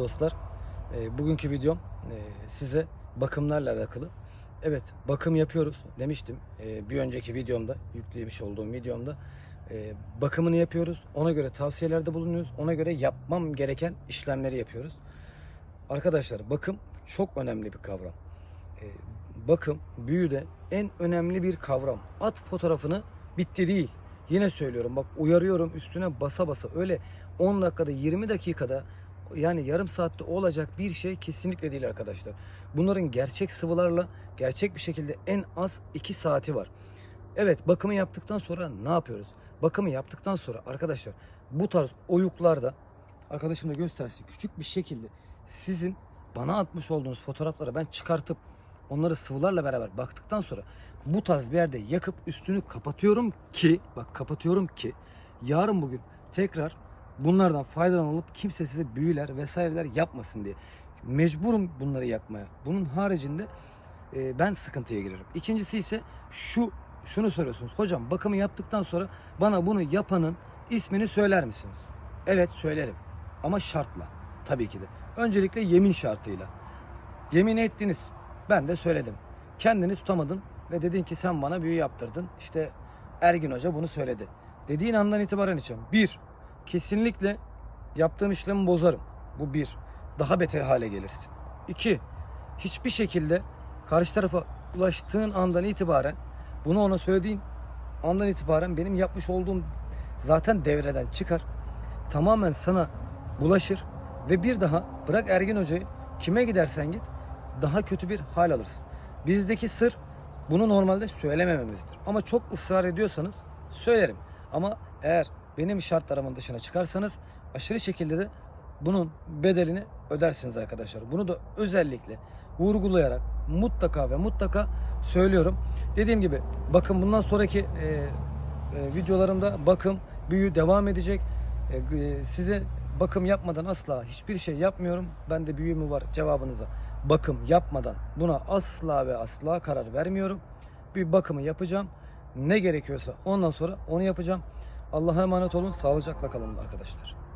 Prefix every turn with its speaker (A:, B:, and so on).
A: Dostlar, e, bugünkü videom e, size bakımlarla alakalı. Evet, bakım yapıyoruz demiştim. E, bir önceki videomda, yüklemiş olduğum videomda e, bakımını yapıyoruz. Ona göre tavsiyelerde bulunuyoruz. Ona göre yapmam gereken işlemleri yapıyoruz. Arkadaşlar, bakım çok önemli bir kavram. E, bakım büyüde en önemli bir kavram. At fotoğrafını bitti değil. Yine söylüyorum bak uyarıyorum üstüne basa basa öyle 10 dakikada 20 dakikada yani yarım saatte olacak bir şey kesinlikle değil arkadaşlar. Bunların gerçek sıvılarla gerçek bir şekilde en az 2 saati var. Evet bakımı yaptıktan sonra ne yapıyoruz? Bakımı yaptıktan sonra arkadaşlar bu tarz oyuklarda arkadaşım da göstersin küçük bir şekilde sizin bana atmış olduğunuz fotoğrafları ben çıkartıp onları sıvılarla beraber baktıktan sonra bu tarz bir yerde yakıp üstünü kapatıyorum ki bak kapatıyorum ki yarın bugün tekrar bunlardan faydalanılıp kimse size büyüler vesaireler yapmasın diye. Mecburum bunları yapmaya. Bunun haricinde e, ben sıkıntıya girerim. İkincisi ise şu şunu soruyorsunuz. Hocam bakımı yaptıktan sonra bana bunu yapanın ismini söyler misiniz? Evet söylerim. Ama şartla. Tabii ki de. Öncelikle yemin şartıyla. Yemin ettiniz. Ben de söyledim. Kendini tutamadın ve dedin ki sen bana büyü yaptırdın. İşte Ergin Hoca bunu söyledi. Dediğin andan itibaren içeceğim. Bir, kesinlikle yaptığım işlemi bozarım. Bu bir. Daha beter hale gelirsin. İki, hiçbir şekilde karşı tarafa ulaştığın andan itibaren bunu ona söylediğin andan itibaren benim yapmış olduğum zaten devreden çıkar. Tamamen sana bulaşır ve bir daha bırak Ergin Hoca'yı kime gidersen git daha kötü bir hal alırsın. Bizdeki sır bunu normalde söylemememizdir. Ama çok ısrar ediyorsanız söylerim. Ama eğer benim şartlarımın dışına çıkarsanız aşırı şekilde de bunun bedelini ödersiniz arkadaşlar. Bunu da özellikle vurgulayarak mutlaka ve mutlaka söylüyorum. Dediğim gibi bakın bundan sonraki e, e, videolarımda bakım büyü devam edecek. E, e, size bakım yapmadan asla hiçbir şey yapmıyorum. Bende büyü mü var cevabınıza. Bakım yapmadan buna asla ve asla karar vermiyorum. Bir bakımı yapacağım. Ne gerekiyorsa ondan sonra onu yapacağım. Allah'a emanet olun. Sağlıcakla kalın arkadaşlar.